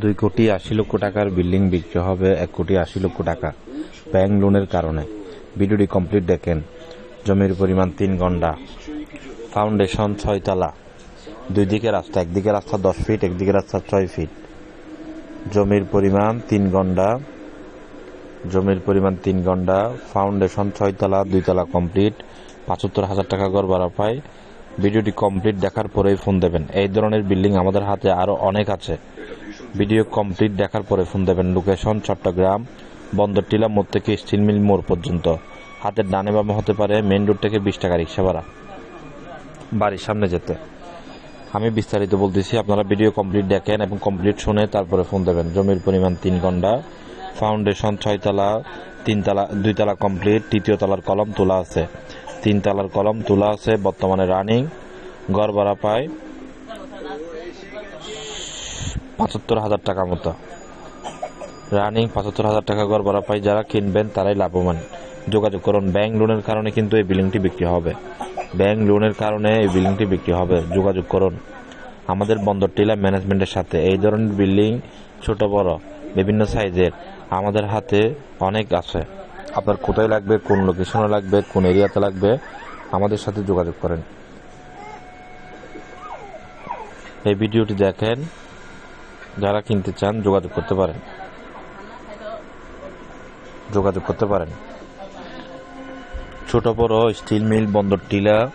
দুই কোটি আশি লক্ষ টাকার বিল্ডিং বিক্রি হবে, এক কোটি আশি লক্ষ টাকা ব্যাংক লোনের কারণে। ভিডিওটি কমপ্লিট দেখেন। জমির পরিমাণ তিন ঘণ্টা ফাউন্ডেশন ছয়তলা দুই দিকে রাস্তা একদিকে রাস্তা দশ ফিট একদিকে রাস্তা ছয় ফিট। জমির পরিমাণ তিন ঘণ্টা জমির পরিমাণ তিন ঘণ্টা ফাউন্ডেশন ছয়তলা দুইতলা কমপ্লিট। পঁচাত্তর হাজার টাকা গড় ভাড়া পায়। ভিডিওটি কমপ্লিট দেখার পরেই ফোন দেবেন। এই ধরনের বিল্ডিং আমাদের হাতে আরও অনেক আছে। ভিডিও কমপ্লিট দেখার পরে ফোন দেবেন লোকেশন, চট্টগ্রাম, বন্দর, টিলা মোড় থেকে স্টিল মিল মোড় পর্যন্ত। হাতের ডানে বামে হতে পারে মেন রোড থেকে বিশ টাকা রিক্সা ভাড়া। বাড়ির সামনে যেতে। আমি বিস্তারিত বলতেছি, আপনারা ভিডিও কমপ্লিট দেখেন এবং কমপ্লিট শুনে তারপরে ফোন দেবেন। জমির পরিমাণ তিন ঘণ্টা। ফাউন্ডেশন ছয়তলা, তিনতলা, দুইতলা কমপ্লিট। তৃতীয় তলার কলম তোলা আছে। তিন তলার কলম তোলা আছে, বর্তমানে রানিং। গড় ভাড়া পায় পঁচাত্তর হাজার টাকা মতো। রানিং পঁচাত্তর হাজার টাকা গড় ভাড়া পায় যারা কিনবেন তারাই লাভবান। যোগাযোগ করুন, ব্যাংক লোনের কারণে কিন্তু এই বিল্ডিংটি বিক্রি হবে। ব্যাংক লোনের কারণে এই বিল্ডিংটি বিক্রি হবে। যোগাযোগ করুন। আমাদের বন্দর টিলা ম্যানেজমেন্টের সাথে। এই ধরনের বিল্ডিং ছোট, বড়, বিভিন্ন সাইজের আমাদের হাতে অনেক আছে। আপনার কোথায় লাগবে, কোন লোকেশনে লাগবে, কোন এরিয়াতে লাগবে, আমাদের সাথে যোগাযোগ করেন। এই ভিডিওটি দেখেন। যারা কিনতে চান, যোগাযোগ করতে পারেন। যোগাযোগ করতে পারেন। ছোট বড় steel mill, Bandar Tila,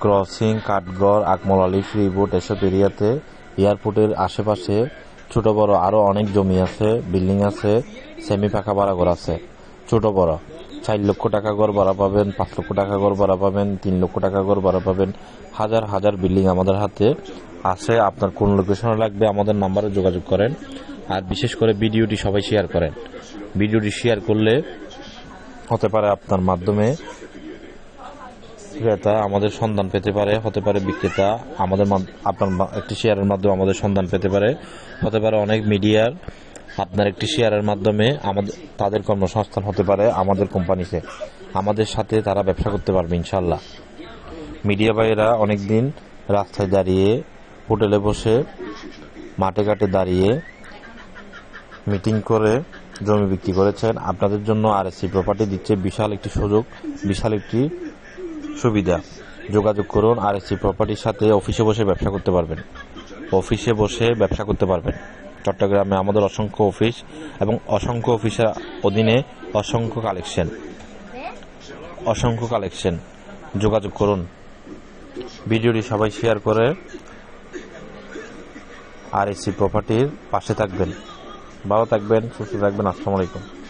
crossing, Kathgarh, Akmal Ali, Freeport এসব এরিয়াতে এয়ারপোর্টের আশেপাশে ছোট বড় আরও অনেক জমি আছে, বিল্ডিং আছে সেমি পাকা বাড়াঘর আছে। ছোট বড়। চার লক্ষ টাকা গড় ভাড়া পাবেন, পাঁচ লক্ষ টাকা গড় ভাড়া পাবেন, তিন লক্ষ টাকা গড় ভাড়া পাবেন। হাজার হাজার বিল্ডিং আমাদের হাতে আছে, আপনার কোন লোকেশনে লাগবে আমাদের নাম্বারে যোগাযোগ করেন। আর বিশেষ করে ভিডিওটি সবাই শেয়ার করেন। ভিডিওটি শেয়ার করলে হতে পারে আপনার মাধ্যমে ক্রেতা আমাদের সন্ধান পেতে পারে, হতে পারে বিক্রেতা আমাদের আপনার একটি শেয়ারের মাধ্যমে আমাদের সন্ধান পেতে পারে। হতে পারে অনেক মিডিয়ার আপনার একটি শেয়ারের মাধ্যমে আমাদের, তাদের কর্মসংস্থান হতে পারে আমাদের কোম্পানিতে। আমাদের সাথে তারা ব্যবসা করতে পারবে ইনশাল্লাহ মিডিয়া ভাইয়েরা অনেকদিন রাস্তায় দাঁড়িয়ে, হোটেলে বসে, মাঠে ঘাটে দাঁড়িয়ে মিটিং করে জমি বিক্রি করেছেন। আপনাদের জন্য আরএসসি প্রপার্টি দিচ্ছে। বিশাল একটি সুযোগ, বিশাল একটি সুবিধা। যোগাযোগ করুন, আরএসসি প্রপার্টির সাথে অফিসে বসে ব্যবসা করতে পারবেন। অফিসে বসে ব্যবসা করতে পারবেন। চট্টগ্রামে আমাদের অসংখ্য অফিস এবং অসংখ্য অফিসের অধীনে অসংখ্য কালেকশন। অসংখ্য কালেকশন। যোগাযোগ করুন। ভিডিওটি সবাই শেয়ার করে আর এসি প্রপার্টির পাশে থাকবেন। ভালো থাকবেন, সুস্থ থাকবেন। আসসালামু আলাইকুম।